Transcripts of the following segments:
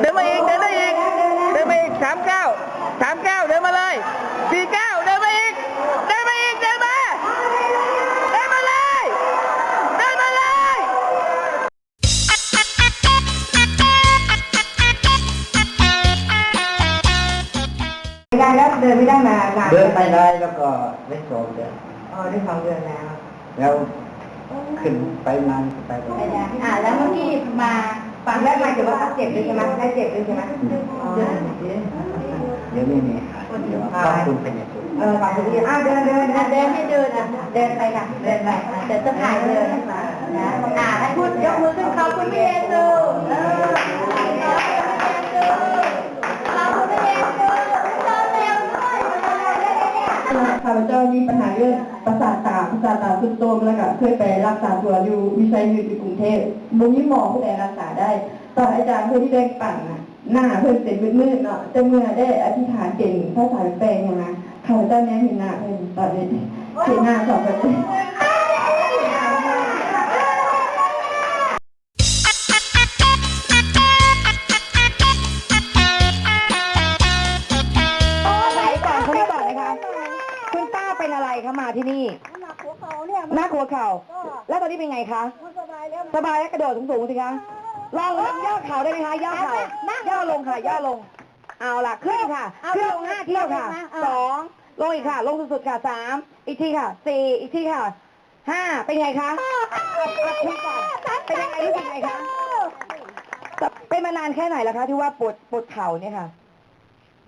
เดินมาอีก เดินมาอีก เดินมาอีกสามเก้าสามเก้าเดินมาเลยสี่เก้าเดินมาอีก เดินมาอีก เดินมา เดินมาเลย เดินมาเลย ไม่ได้แล้วเดินไม่ได้มานานเดินไปได้แล้วก็ได้สองเดือนอ๋อได้สองเดือนแล้วแล้วขึ้นไปนานไปได้อ่าแล้วเมื่อกี้มา ฟังแรกมาถือว่าเขาเจ็บด้วยใช่ไหมได้เจ็บด้วยใช่ไหมอ๋อเดินเดี๋ยวนี้นี่เดี๋ยวต้องคุณเป็นอย่างไรเออฟังดีอ่าเดินเดินเดินให้เดินอะเดินไปค่ะเดินไปเดี๋ยวจะถ่ายเดินนะอ่าให้พูดยกมือขึ้นขอบคุณพี่เอซูเออขอบคุณพี่เอซูขอบคุณพี่เอซูข้าพเจ้ามีปัญหาเรื่อง ประสาทตาประสาทตาสุดโทรมแล้วก็เคยไปรักษาตัวอยู่วิชัยอยู่ที่กรุงเทพมุมีหมอผู้ใดรักษาได้ตอนอาจารย์เพื่อที่ได้ปั่นน่ะหน้าเพื่อนเป็นมืดๆเนาะแต่เมื่อได้อธิษฐานเก่งภาษาแปลงอย่างนั้นข้าพเจ้าแน่เห็นหน้าเพื่อนตอนนี้เห็นหน้าสองแบบ หน้าหัวเข่าแล้วตอนนี้เป็นไงคะสบายแล้วสบายแล้วกระโดดสูงๆสิคะลองย่อเข่าได้ไหมคะย่อเข่าย่อลงค่ะ ย่อลง เอาล่ะขึ้นค่ะขึ้นลงห้าเที่ยวค่ะสองลงอีกค่ะ ลงสุดๆค่ะสามอีกทีค่ะสี่อีกทีค่ะห้าเป็นไงคะคุยก่อนเป็นยังไงรู้สึกไงคะเป็นมานานแค่ไหนแล้วคะที่ว่าปวดปวดเข่าเนี่ยค่ะ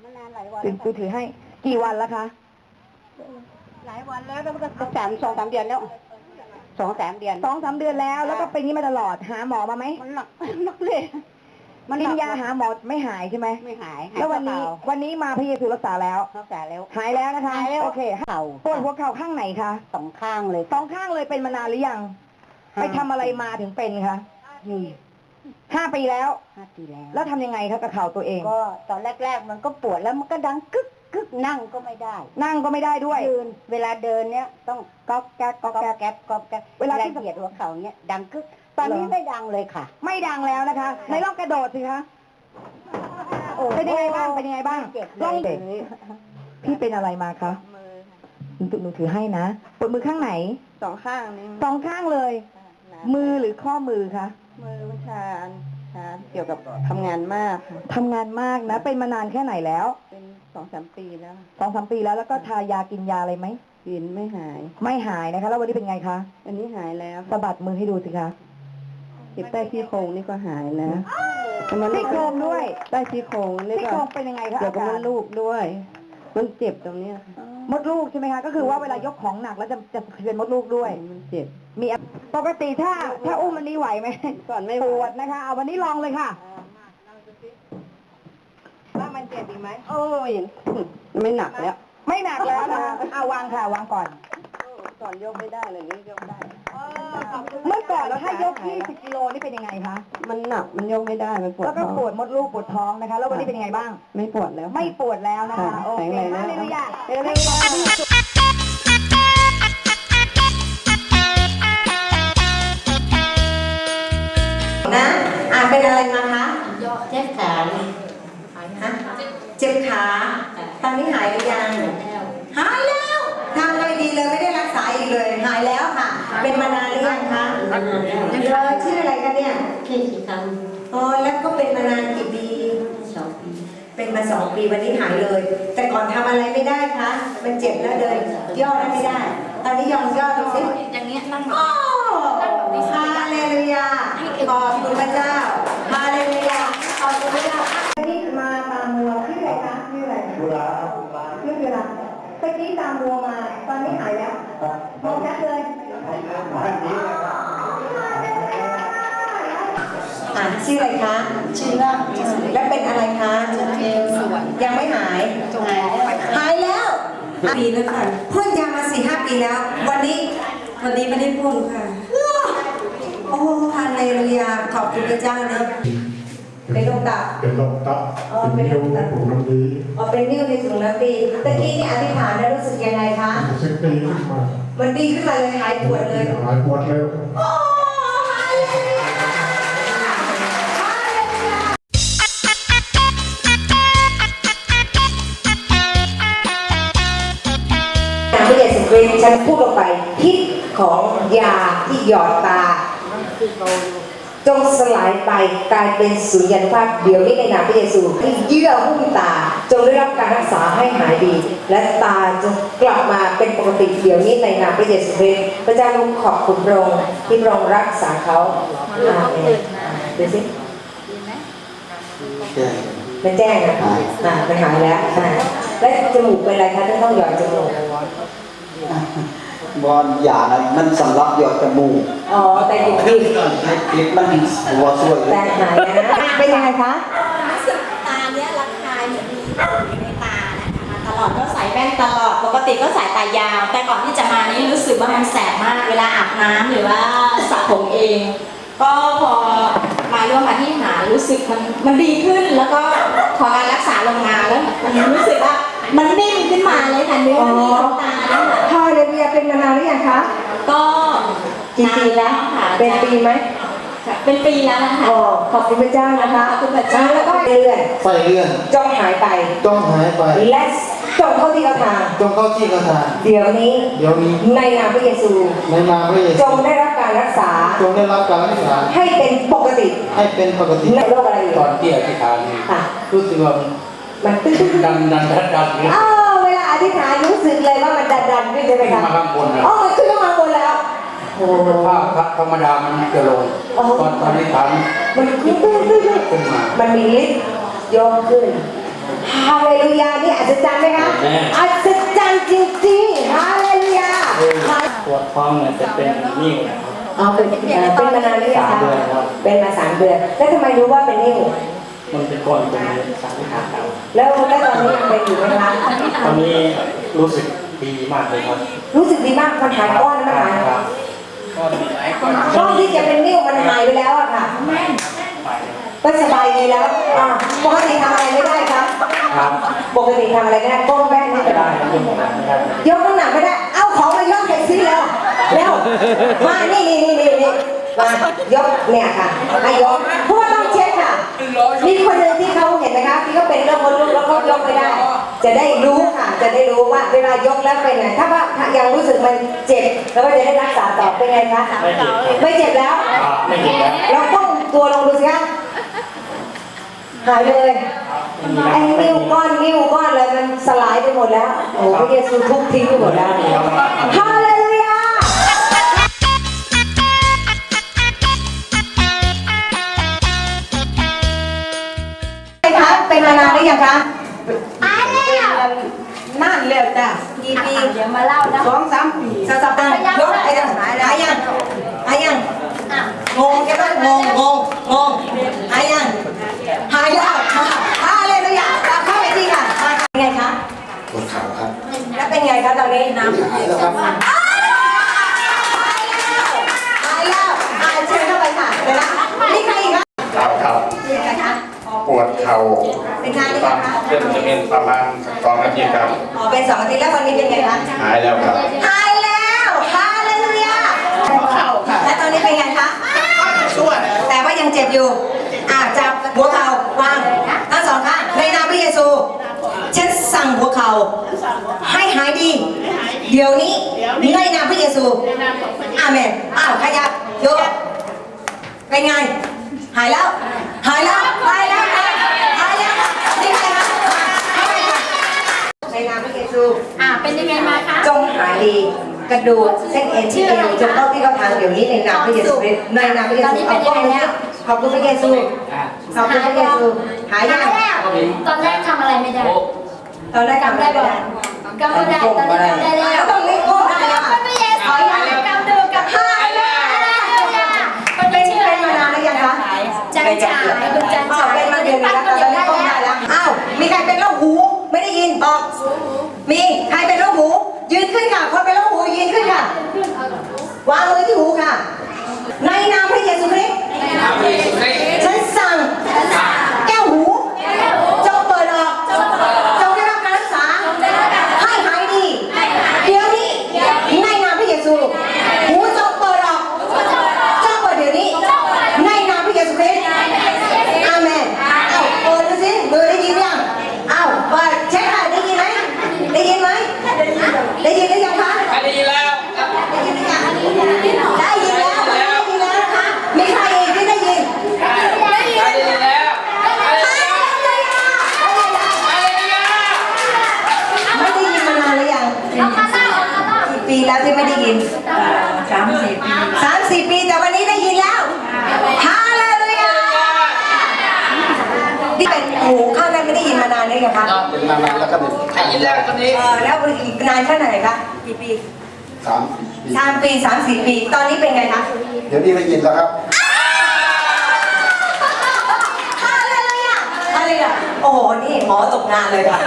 มานานหลายวันถึงกูถือให้กี่วันแล้วคะหลายวันแล้วแล้วมันก็สามสองสามเดือนแล้ว สองสามเดือนสองสามเดือนแล้ว แล้วก็เป็นอย่างนี้มาตลอดหาหมอมาไหมมันหนักหนักเลยกินยาหาหมอไม่หายใช่ไหมไม่หายแล้ววันนี้วันนี้มาพระเยซูรักษาแล้วรักษาแล้วหายแล้วนะคะหายแล้วโอเคเข่าปวดหัวเข่าข้างไหนคะสองข้างเลย สองข้างเลยเป็นมานานหรือยัง ห้า ไปทำอะไรมาถึงเป็นคะนี่ห้าปีแล้ว ห้าปีแล้วแล้วทำยังไงคะกับเข่าตัวเองก็ตอนแรก ๆ มันก็ปวดแล้วมันก็ดังกึก กึกนั่งก็ไม่ได้ นั่งก็ไม่ได้ด้วย ยืนเวลาเดินเนี้ยต้องก๊อกแก๊กก๊อกแก๊กแก๊กก๊อกแก๊กเวลาที่ เหยียดหัวเข่าเนี้ยดังกึก ตอนนี้เหรอไม่ดังเลยค่ะ ไม่ดังแล้วนะคะในลองกระโดดสิคะโอ้เป็นยังไงบ้างเป็นยังไงบ้างเจ็บลองเลเด็ยกพี่เป็นอะไรมาคะหนูหนูถือให้นะปวดมือข้างไหนสองข้างนี้สองข้างเลย มือหรือข้อมือคะมือมันชาชาเกี่ยวกับทำงานมากค่ะทำงานมากนะ เป็นมานานแค่ไหนแล้วเป็น สองสามปีแล้ว สองสามปีแล้วแล้วก็ทายากินยาอะไรไหม กินไม่หาย ไม่หายนะคะ แล้ววันนี้เป็นไงคะ อันนี้หายแล้วสะบัดมือให้ดูสิคะเจ็บใต้ซี่โครงนี่ก็หายแล้วซี่โครงด้วยใต้ซี่โครงนี่ซี่ก็โครงเป็นยังไงคะเกี่ยวกับอามัการนลูกด้วย มันเจ็บตรงเนี้ยค่ะมดลูกใช่ไหมคะ ก็คือว่าเวลายกของหนักแล้วจะจะสะเทือนมดลูกด้วย มันเจ็บ มีปกติถ้าถ้าอุ้มมันนี้ไหวไหมก่อนไม่ปวดนะคะ เอาวันนี้ลองเลยค่ะว่ามันเจ็บอีกไหมโอ้ยไม่หนักแล้ว ไม่หนักแล้วนะคะเอาวางค่ะวางก่อนก่อนยกไม่ได้เลยนี่ยกได้เมื่อก่อนถ้ายก 20 กิโลนี่เป็นยังไงคะ มันหนัก มันยกไม่ได้ มันปวดแล้วก็ท้องปวดมดลูกปวดท้องนะคะ แล้ววันนี้เป็นยังไงบ้าง ไม่ปวดแล้ว ไม่ปวดแล้วนะคะค่ะโอเคแข็งแรงแล้วฮาเลลูยาฮาเลลูยานะอ่านเป็นอะไรมาคะเจ็บขาเลยฮะเจ็บขาตอนนี้หายหรือยัง หายแล้วทำอะไรดีเลยไม่ได้รักษาอีกเลย หายแล้วค่ะ เป็นมานานหรือยังคะเออชื่ออะไรคะเนี่ยแค่สิคอ๋อแล้วก็เป็นมานานกี่ปีำสองปีเป็นมาสองปีวันนี้หายเลย แต่ก่อนทำอะไรไม่ได้คะมันเจ็บแล้วเดินย่อได้ไม่ได้ ตอนนี้ยองย่อดูสิอย่างเงี้ยนั่งโอ้ฮาเลลูยาขอบคุณพระเจ้าฮาเลลูยาขอบคุณพระเจ้า นี่มาตามมัวชื่ออะไรคะชื่ออะไร บุราครับ ชื่ออะไร เมื่อกี้ตามมัวมา ตอนนี้หายแล้วมองชัดเลยวันนี้เลยครับอะชื่ออะไรคะ ชื่อว่าแล้วเป็นอะไรคะเอสวยังไม่หายหายแล้วหายแล้วปีแล้วค่ะพ่นยามาสี่ห้าปีแล้ว วันนี้วันนี้ไม่ได้พ่นค่ะ โอ้อ้ฮาเลลูยาขอบคุณพระเจ้านะ เป็นโรคตับเป็นโรคตับเป็นนิ้วในถุงน้ำดีอ๋อเป็นนิ้วในถุงน้ำดีตะกี้นี่อธิษฐานแล้วรู้สึกยังไงคะรู้สึกดีขึ้นมามันดีขึ้นมาเลยหายปวดเลยหายปวดเร็วโอ้ฮาเลลูยาฮาเลลูยาพระเยซูคริสต์ฉันพูดลงไปพิษของยาที่หยอดตา จงสลายไปกลายเป็นสุญญภาพเดี๋ยวนี้ในนามพระเยซูที่เยื่อหุ้มตา จงได้รับการรักษาให้หายดี และตาจงกลับมาเป็นปกติเดี๋ยวนี้ในนามพระเยซูคริสต์พระเจ้าลูกขอบคุณพระองค์ที่พระองค์รักษาเขาอาเมนดูสิมันแจ้งนะอ่ามันหายแล้วอ่าแล้วจมูกเป็นอะไรคะที่ต้องหยอดจมูก บอลอย่านะมันสำหรับหยอดจมูกอ๋อแต่อยู่ดีให้คลิปมันหัวสวยแต่หายนะเป็นยังไงคะรู้สึกตาเนี้ยระคายเหมือนมีอยู่ในตานะคะตลอดก็ใส่แว่นตลอดปกติก็ใส่ตายาว แต่ก่อนที่จะมานี่รู้สึกว่ามันแสบมากเวลาอาบน้ำหรือว่าสระผมเอง ก็พอมาร่วมอธิษฐานรู้สึกมันมันดีขึ้นแล้วก็พอการรักษาลงมาแล้วมันรู้สึกว่ามันนิ่มขึ้นมาเลยค่ะเนื้อมันดีตรงตาเนี่ยค่ะฮา เลลูยาเป็นมานานหรือยังคะก็กี่ปีแล้วค่ะเป็นปีไหมเป็นปีแล้วนะคะอ๋อขอบคุณพระเจ้านะคะขอบคุณพระเจ้าแล้วก็เรื่อยไฟเลื่อนๆจงหายไปต้องหายไปและจงเข้าที่กระทางต้องเข้าที่กระทานเดี๋ยวนี้เดี๋ยวนี้ในนามพระเยซูในนามพระเยจซูงได้รับการรักษาจงได้รับการรักษาให้เป็นปกติให้เป็นปกติในโรคอะไรอยู่ตอนที่อธิษฐานนี่ค่ะรู้สึกว่ามันตึ้งดันดันดันดันเนี่ยๆ อ้าวเวลาอธิษฐานรู้สึกเลยว่ามันดันๆขึ้นใช่ไหมขึ้นคะมาข้างบนนะอ๋อมันขึ้นมาบนแล้วโอ้ถ้าถ้าธรรมดามันจะลงอ๋อตอนตอนอธิษฐานมันขึ้นขึ้นขึ้นขึ้นขึ้นมามันมีฤทธิ์ยกขึ้นฮาเลลูยานี่อัศจรรย์ไหมคะแม่อัศจรรย์จริงๆฮาเลลูยาปวดท้องเนี่ยจะเป็นนิ่วนะครับอ๋อเป็นเอ่อเป็นมานานหรือยังคะสามเดือนครับเป็นมาสามเดือนแล้วทำไมรู้ว่าเป็นนิ่ว มันเป็นก้อนเป็นสารขาดครับแล้วแล้วตอนนี้ยังเป็นอยู่ไหมคะตอนนี้รู้สึกดีมากเลยครับรู้สึกดีมากมันหายก้อนมันหายครับก้อนหายก้อนก้อนที่จะเป็นนิ่วมันหายไปแล้วอะค่ะก็สบายดีแล้วอ่าปกติทำอะไรไม่ได้ครับครับปกติทำอะไรไม่ได้ก้มแป้งไม่ไม่ได้ได้ครับยังไม่ได้ยกน้ำหนักไม่ได้ เอาของมายกใส่ซิแล้วเร็วมานี่นี่นี่นี่นี่มายกเนี่ยค่ะมายกเพราะว่า ต้องเช็คค่ะมีคนหนึ่งที่เขาเห็นไหมคะที่เขาเป็นโรคมดลูกแล้วเขายกไม่ได้ จะได้รู้ค่ะ จะได้รู้ว่าเวลายกแล้วเป็นไงถ้าว่าถ้ายังรู้สึกมันเจ็บแล้วก็จะได้รักษาต่อเป็นไงคะไม่เจ็บครับไม่เจ็บแล้วครับไม่เจ็บแล้วเราก้มตัวลงดูสิคะหายเลยไอ้นิ้วก้อนนิ้วก้อนอะไรมันสลายไปหมดแล้วโอ้พระเยซูทุบทิ้งไปหมดแล้วฮาเล คะเป็นมานานหรือยังคะนานแล้วจ้ะกี่ปีเดี๋ยวมาเล่านะสองสามปีสามปียกไปยังหายหายยังหายยังงงใช่ไหมงงงงงงหายยังหายแล้วฮาเลลูยากลับเข้าไปที่ค่ะเป็นไงคะปวดเข่าครับแล้วเป็นไงคะตอนนี้น้ำหายแล้วครับ หายแล้วหายเชิญเข้าไปค่ะเดี๋ยวนะนี่ใครอีกคะ ครับครับ เป็นไงคะ ปวดเข่า เป็นงานหรือ ตา ยั ม งคะ เส้นจะเป็นประมาณส องนาทีครับ อ๋อเป็นสองอาทิตย์แล้ววันนี้เป็นไงคะหายแล้วครับ หายแล้วฮาเลลูยาและตอนนี้เป็นไงคะแต่ว่ายังเจ็บอยู่อ่าจับหัวเข่าวางทั้งสองข้างในนามพระเยซูฉันสั่งหัวเข่าให้หายดี เดี๋ยวนี้ในนามพระเยซูอาเมนอ้าวขยับยกเป็นไง หายแล้ว หายแล้ว หายแล้ว หายแล้วนี่ใครคะเข้าไปค่ะ ในนามพระเยซูอ่าเป็นยังไงมาคะจงหายดีกระดูกเส้นเอ็นที่เอวจงเข้าที่เข้าทางเดี๋ยวนี้ในนามพระเยซูคริสต์ในนามพระเยซูเอาก้มเลยขอบคุณพระเยซูขอบคุณพระเยซูหายยังตอนแรกทำอะไรไม่ได้ตอนแรกทำอะไรไม่ได้กำไม่ได้ตอนนี้กำได้แล้วแล้วต้องเล่นก้มได้แล้วก็ไม่เยสอยกำดูกับหายแล้วมันเป็เป็นนชื่อเป็นมานานหรือยังคะจันฉายคุณจันอ๋อฉายเป็นมาเดือนหนึงแล้วตอนนี้ก้มได้แล้วอ้าวมีใครเป็น บอก มีใครเป็นโรคหู ยืนขึ้นค่ะ คนเป็นโรคหูยืนขึ้นค่ะ วางมือที่หูค่ะ ในนามพระเยซูคริสต์ในนริสต์ อะคะเป็นมานานแล้วก็เป็นไอ้ยินแล้วคนนี้เออแล้วอีกนานแค่ไหนคะกี่ปีสามปีสามปีสามสี่ปี ตอนนี้เป็นไงคะเดี๋ยวนี้ได้ยินแล้วครับ อะไรเลยอะอะไรอะโอ้โหนี่หมอตกงานเลยค่ะ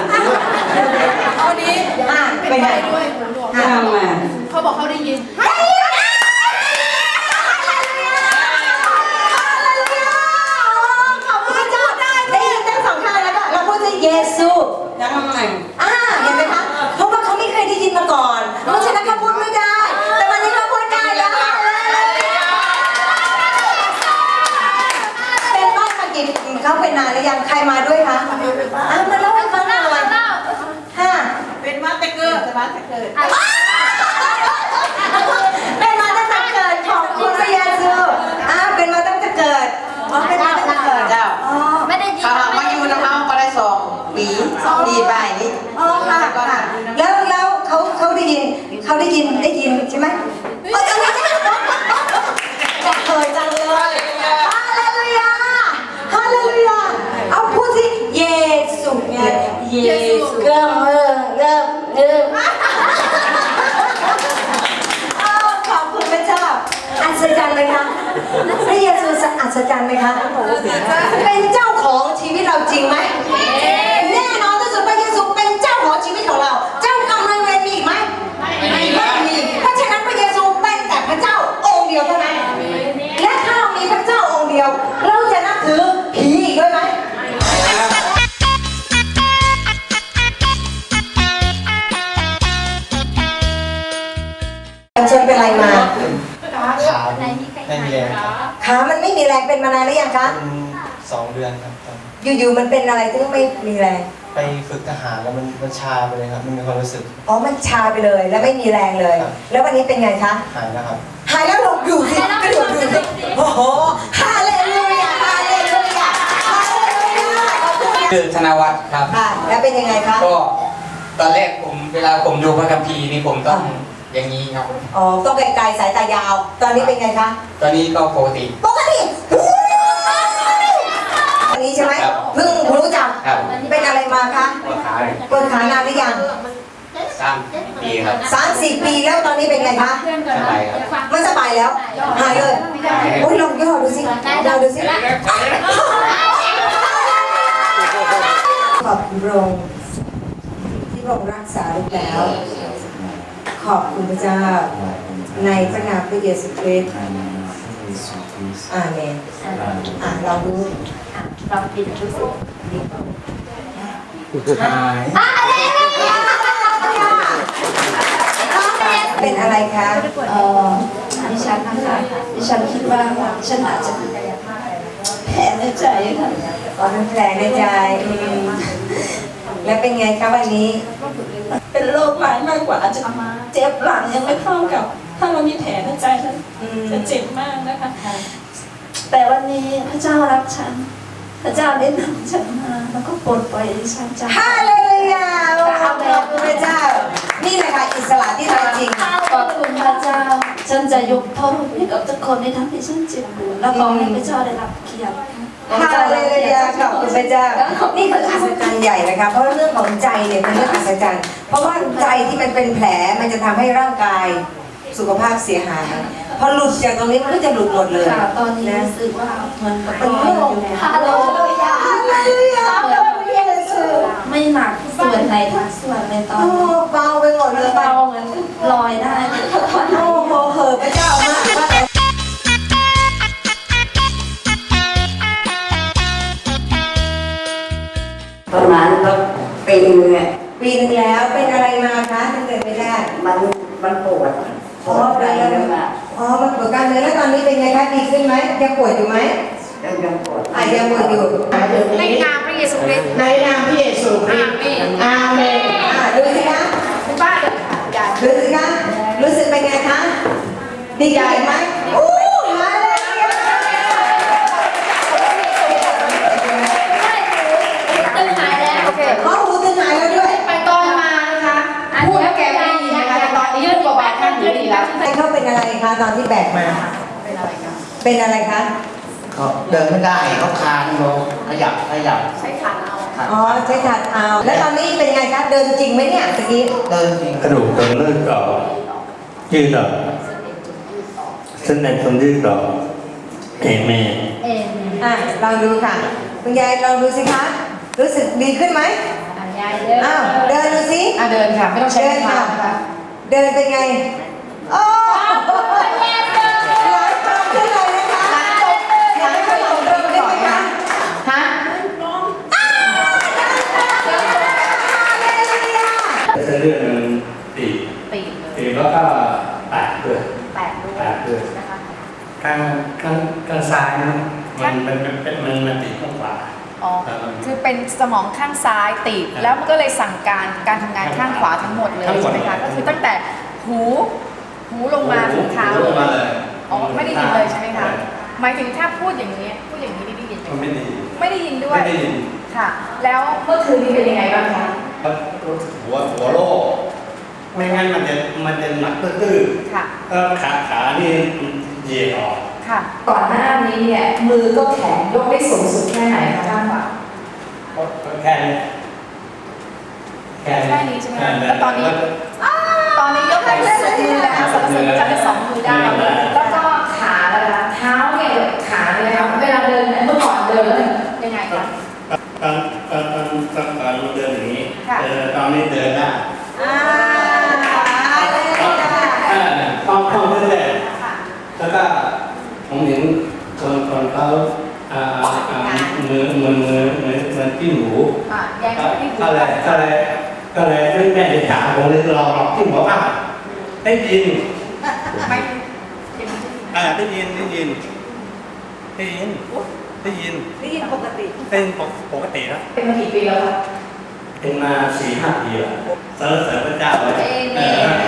เอาดีอะเป็นไงทำมา เขาบอกเขาได้ยินขอบคุณเจ้าได้ได้ยินทั้งสองข้างแล้วก็ เราพูดว่าเยซูยังไงอ่าเห็นไหมคะ เพราะว่าเขาไม่เคยได้ยินมาก่อน เพราะฉะนั้นเขาพูดไม่ได้ แต่วันนี้เขาพูดได้แล้ว เป็นบ้านมากี่เขาเป็นนานหรือยังใครมาด้วยคะอะมาเล่าให้ฟังหน่อยค่ะ เป็นมาแต่เกิดมาแต่เกิด เป็นมาตั้งแต่เกิดของคุณพระเยซูอะเป็นมาตั้งแต่เกิดอ๋อเป็นมาตั้งแต่เกิด เจ้า อ๋อ ไม่ได้ยิน เขามาอยู่นะเขาก็ได้สองปีสองปีไปนี่ อ๋อค่ะค่ะแล้วแล้วเขาเขาได้ยิน เขาได้ยินได้ยินใช่ไหม แรงเป็นมานานหรือยังคะ เป็นสองเดือนครับตอนอยู่ๆมันเป็นอะไรที่ไม่มีแรง ไปฝึกทหารแล้วมันมันชาไปเลยครับ มันมีความรู้สึก อ๋อ มันชาไปเลยแล้วไม่มีแรงเลย ครับ แล้ววันนี้เป็นไงคะ หายแล้วครับ หายแล้วลงดูสิก็ดูดูสิโอ้โหฮาเลลูยาฮาเลลูยาฮาเลลูยาขอบคุณชื่อธนวัฒน์ครับ ค่ะ แล้วเป็นยังไงคะ ก็ตอนแรกผมเวลาผมดูพระคัมภีร์นี่ผมต้องอย่างนี้ครับ อ๋อ ต้องไกลๆสายตายาว ตอนนี้เป็นไงคะ ตอนนี้ก็ปกติปกติอันนี้ ใช่ไหมครับ เพิ่งรู้จักครับเป็นอะไรมาคะปวดขาเลยปวดขานานหรือยังสามปีครับ สามสี่ปีแล้วตอนนี้เป็นไงคะสบายครับ มันสบายแล้วหายเลยโอ้ยลองย่อดูสิย่อดูสิขอบคุณพระองค์ที่พระองค์รักษาลูกแล้ว ขอบคุณพระเจ้าในพระนามพระเยซูคริสต์อาเมนอะเราดู เราปิดรู้สึกหายเป็นอะไรคะเอ่อดิฉันนะคะดิฉันคิดว่าดิฉันอาจจะแผลในใจค่ะอ๋อเป็นแผลในใจอืมแล้วเป็นไงคะวันนี้ เป็นโรคร้ายมากกว่าอาจจะเจ็บหลังยังไม่เท่ากับ ถ้าเรามีแผลในใจฉันอืมจะเจ็บมากนะคะ แต่วันนี้พระเจ้ารักฉัน พระเจ้าได้นำฉันมาแล้วก็ปลดปล่อยดิฉันจากฮาเลลูยาโอ้ขอบคุณพระเจ้า นี่แหละค่ะอิสระที่แท้จริง ขอบคุณพระเจ้า ฉันจะยกโทษให้กับทุกคนในทั้งที่ฉันเจ็บปวดและขอให้พระเจ้าได้รับเกียรติค่ะฮาเลลูยาขอบคุณพระเจ้า นี่คืออัศจรรย์ใหญ่นะคะ เพราะเรื่องของใจเนี่ยเป็นเรื่องอัศจรรย์ เพราะว่าใจที่มันเป็นแผลมันจะทำให้ร่างกายสุขภาพเสียหาย พอหลุดจากตรงนี้มันก็จะหลุดหมดเลยค่ะตอนนี้นะรู้สึกว่าเหมือนกับมันลอโล่ยองยู่ในฮาเลลูยาฮาเลลูยาพระเยซู ไม่หนักส่วน ไหนทั้งส่วนในตอนโอ้นี้เบาไปหมดเลยเบาเหมือนลอยได้ทุกวันโอ้โหเหอะพระเจ้ามากว่าแต่ประมาณก็ปีนึงเนี่ยปีนึงแล้วเป็นอะไรมาคะถึงเดินไม่ได้มันมันปวดปอ๋อวดใจเป็นแล้วแล้วอะอ๋อมันปวดกล้ามเนื้อแล้วตอนนี้เป็นไงคะดีขึ้นไหมยังปวดอยู่ไหม ยังยังปวดอะยังปวดอยู่ในนามพระเยซูคริสต์ในนามพระเยซูคริสต์อาเมนอะดูสิคะบ้านใหญ่ดูสิคะรู้สึกเป็นไงคะดีใจไหมโอ้ฮาเลลูยาตึงหายแล้วโอเคอ๋อหูตึงหายแล้วด้วยไปตอนมานะคะพูดแล้วแกไม่ได้ยินนะคะแต่ตอนนี้พูดเบาๆท่านหูดีแล้วใครเข้าเป็นอะไรคะตอนที่แบกมาเป็นอะไรคะก็ เดินไม่ได้เขาคานลงขยับขยับใช้ขาเอาขอ๋อใช้ขาเท้าแล้วตอนนี้เป็นไงคะเดินจริงไหมเนี่ยตะกี้เดินจริงกระดูกตรงเลือดก่อยืดออกเส้นในตรงยืดออกเอเมเอ็นอะลองดูค่ะคุณยายลองดูสิคะรู้สึกดีขึ้นไหมยายเดินอ้าวเดินดูสิอะเดินค่ะไม่ต้องใช้เดินเท้าค่ะนะคะเดินเป็นไงโอ้หลายตรงขึ้นเลยนะคะหลายตรงตรงได้ไหมคะ ฮะ เส้นเลือดมันตีบ ตีบ ตีบ แล้วก็แตกด้วยแตกด้วยแตกด้วย นะคะ ข้างข้างข้างซ้ายมันมันมันมันมันมันตีบข้างขวา อ๋อคือเป็นสมองข้างซ้ายตีบแล้วมันก็เลยสั่งการการทำงานข้างขวาทั้งหมดเลยทั้งหมใช่ดไหมคะ ก็คือตั้งแต่หู หูลงมาถึงเท้าหูลงมาเลย อ๋อ ไม่ได้ยินเลยใช่ไหมคะ หมายถึงถ้าพูดอย่างนี้ พูดอย่างนี้ได้ยินไหมมันไม่ดีไม่ได้ยินด้วย ไม่ได้ยินค่ะ แล้วเมื่อคืนนี้เป็นยังไงบ้างคะแล้วหัวหัวโลก ไม่งั้นมันจะมันจะหนักตื้อค่ะ ๆก็ขาขานี่เหยียดออก ค่ะ ก่อนหน้านี้เนี่ยมือก็แข็งยกได้สูงสุดแค่ไหนคะข้างขวาแค่นี้แค่แค่นี้ใช่ไหมคะแล้วตอนนี้ ตอนนี้ยกได้สุดมือนะคะสรรเสริญจะได้สองมือได้ แล้วก็ขาแล้วนะคะเท้าเนี่ยขาเลยนะคะเวลาเดินเนี่ยเมื่อก่อนเดินแล้วยังไงคะตอนตอนตอนตอนตอนเดินอย่างนี้ค่ะ เออตอนนี้เดินได้ อ่า เออคล่องคล่องขึ้นเลยแล้วก็ ผมเห็นคนคนเขาอ่าอ่ามือมือมือมือมือที่หูอะแยกก็ไปที่หูก็เลยก็เลยก็เลยไม่แม่ได้ถามผมเลยลองลองที่หัวว่าได้ยินไม่ยังไม่อ่าได้ยินได้ยินได้ยินได้ยินได้ยินปกติเป็นปกติแล้วเป็นมากี่ปีแล้วคะเป็นมาสี่ห้าปีแล้วสรรเสริญพระเจ้าเลยเอเมเออ